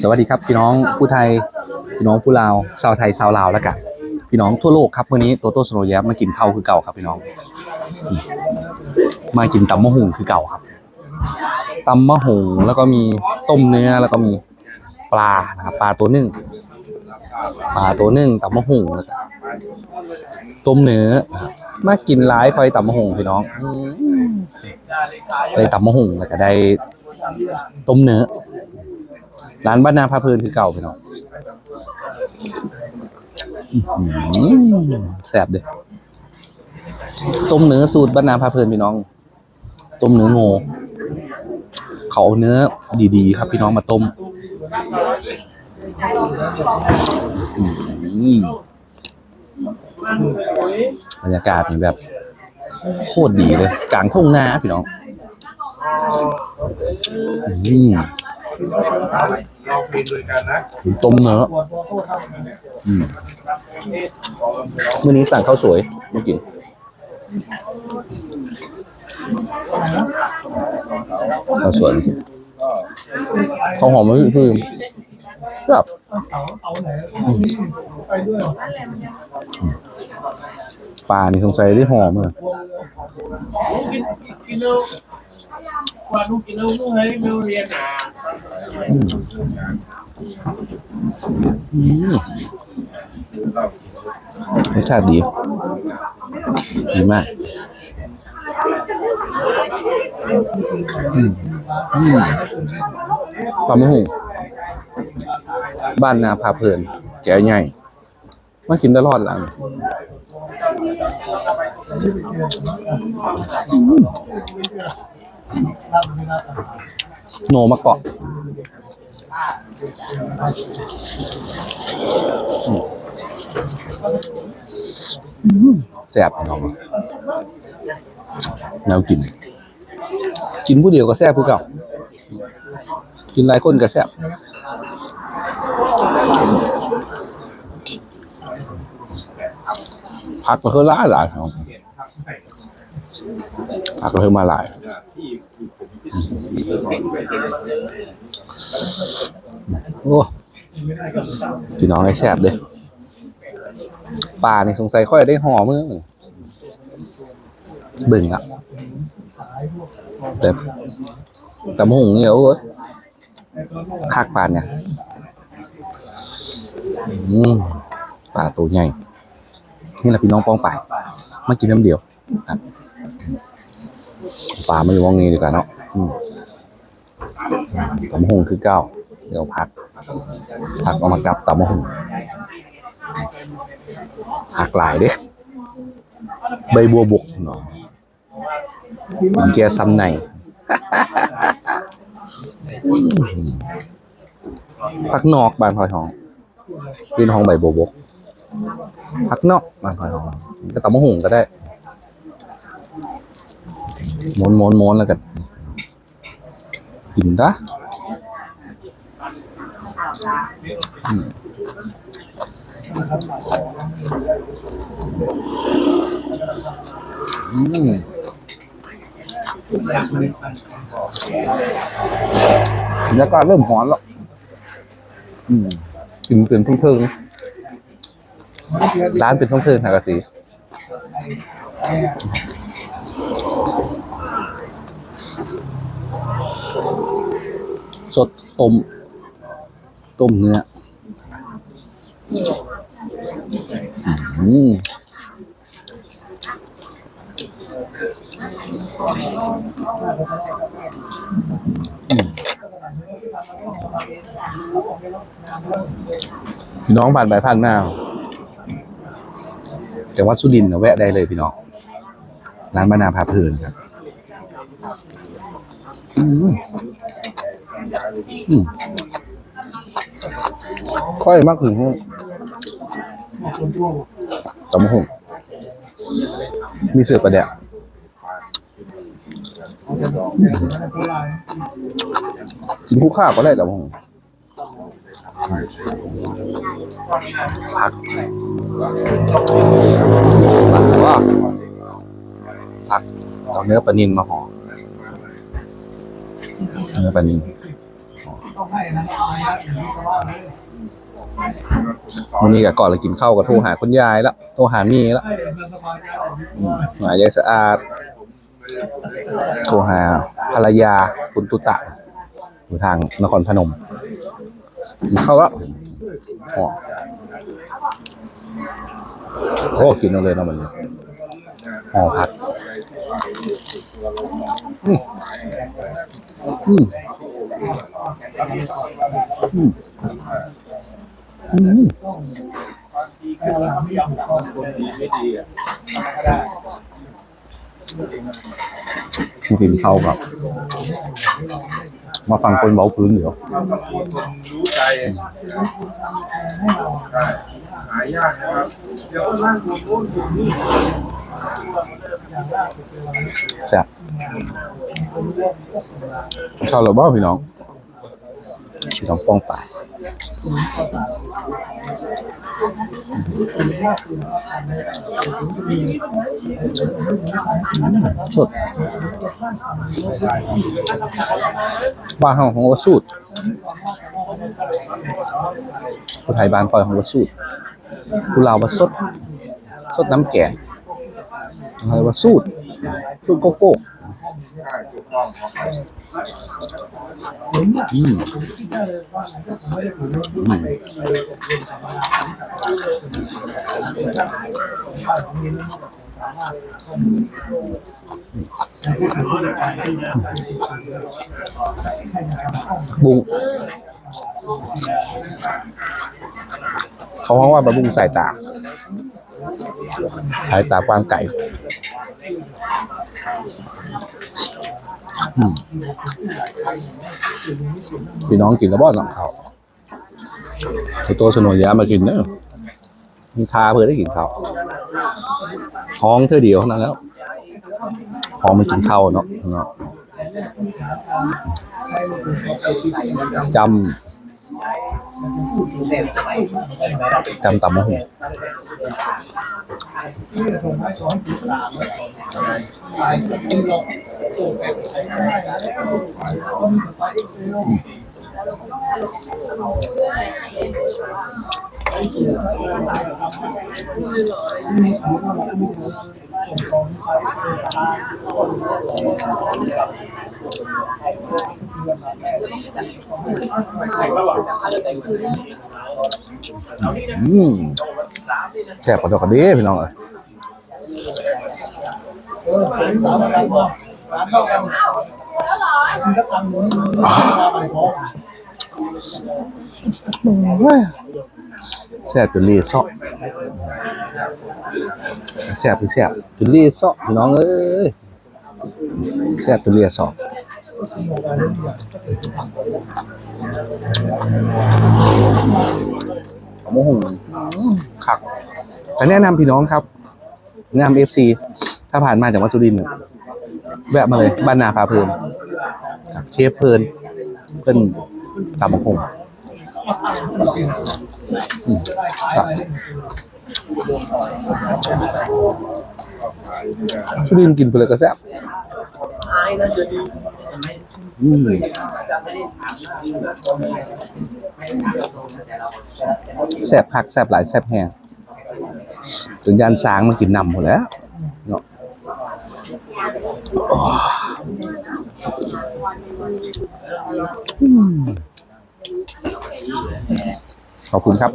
สวัสดีครับพี่น้องผู้ไทยพี่น้องผู้ลาวชาวไทยชาวลาวแล้วกันพี่น้องทั่วโลกครับวันนี้โตโต้สโนแยมมากินข้าวคือเก่าครับพี่น้อง มากินตำมะฮุงคือเก่าครับตำมะฮุงแล้วก็มีต้มเนื้อแล้วก็มีปลานะครับปลาตัวนึ่งปลาตัวนึ่งตำมะฮุงแล้วก็ต้มเนื้อ มากินร้ายคอยตำมะฮุงพี่น้องอืมได้ตำมะฮุงแล้วก็ได้ต้มเนื้อร้านบ้านนาพาเพลินคือเก่าพี่น้องอื้อหือแซ่บเด้อต้มเนื้อสูตรบ้านนาพาเพลินพี่น้อง ต้มเนื้อโง่เขาเอาเนื้อดีๆ ครับพี่น้องมาต้มอื้อหือ บรรยากาศนี่แบบ โคตรดีเลยกลางทุ่งนาพี่น้องอืมเราเพลงด้วยกันนะต้มเนื้ออืมมื้อนี้สั่งข้าวสวยมากินข้าวสวยมากินข้าวหอมมันคือ แบบอืมปลานี่สงสัยได้หอมเลยกินแล้วว่าลูกกินแล้วลูกให้ไม่เรียนอะอืมอืมรสชาติดี ดีมากอืมอืมปลาหมึก บ้านนาพาเพลินแก่ใหญ่มากินตลอดหลังโนมาเกาะแซ่บพี่น้องแนวกิน กินผู้เดียวก็แซ่บผู้เก่า กินหลายคนก็แซ่บ ผักก็คือหลายหลายครับผักก็คือมาหลายโอ้พี่น้องไอ้แซ่บเด้ปลานี่สงสัยค่อยได้ห่อมือเบิ่งอะแต่แต่หมงเนี่ยโอ้ยคักปลาเนี่ย อืมปลาตัวใหญ่ นี่แหละพี่น้องป้องไปมากินน้ำเดียวครับปลาไม่ว่างนี้ดีกว่าเนาะอืมตำหงคือเก้า เดี๋ยวพัก ผักเอามากับตำมะฮุงผักหลายเด้ใบบัวบกเนาะมันแกซ้ำในผักนอกบานพลอยทอง เป็นห้องใบบัวบกผักนอกบานพลอยทองก็ตำมะฮุ่งก็ได้ม้วนม้วนม้วนแล้วกันกินซะอืมบรรยากาศเริ่มร้อนแล้ว อืม กินเป็นทุ่งเทิงร้านเป็นทุ่งเทิงหากะสีสดต้มต้มเนื้ออืม พี่น้องผ่านไปผ่านมาจังหวัดสุรินทร์แวะได้เลยพี่น้อง ร้านบานาพาเพลินครับอืมอืมค่อยมากถึงตำมะหุ่งมีเสือประแดก กินคู่ข้าวก็ได้ตำมะหุ่งผักว่าผักเอาเนื้อปลานินมาห่อเนื้อปลานินวันนี้ก็ก่อนเลยกินข้าวก็โทรหาคุณยายแล้วโทรหามีแล้วหายายสะอาด โทรหาภรรยาคุณตุตะอยู่ทางนครพนมกินข้าวแล้วอ๋อโอ้กินเอาเลยนาะมันห่อผัดอืมอืมอืมอืม กินข้าวครับมาฟังคนเบาพื้นเดี๋ยวรู้ใจหายากนะครับ เดี๋ยวนั่งดูนู่นดูนี่แซ่บข้าวเราบ้าพี่น้อง พี่น้องป้องไป สดบ้านห้องของวัดสูตรผู้ไทยบ้านปล่อยของวัดสูตรผู้ลาววัดสด สดน้ำแกงอะไรวัดสูตรสูตรโกโก้ อืมอืมบุงเขาห้องว่าบะบุงใส่ตาสายตากวางไก่ พี่น้องกินแล้วบ้อนหลังเขาเอตัวสนอยยามากินเนอะมีทาเพื่อได้กินเขาท้องเธอเดียวเท่านั้นแล้วท้องไม่กินข้าวเนาะเนาะจำจำตำมะ ฮุงอืมแแซ่บกว่าดอกกระเดี้พี่น้องเอ้ยแซ่บจนรีซอกแซ่บคือแซ่บจนรีซอกพี่น้องเอ้ยแซ่บจนรีซอกโมโหคัก แต่แนะนำพี่น้องครับ แนะนำเอฟซีถ้าผ่านมาจากวัดสุรินทร์แวะมาเลยบ้านนาพาเพลินครับเชฟเพลินเพิ่นตำบักหงอืมครับสุรินทร์กินไปเลยก็แซ่บอืมแซ่บคักแซ่บหลายแซ่บแห้ง ถึงยานสางมากินนำหมดแล้วเนาะขอบคุณครับ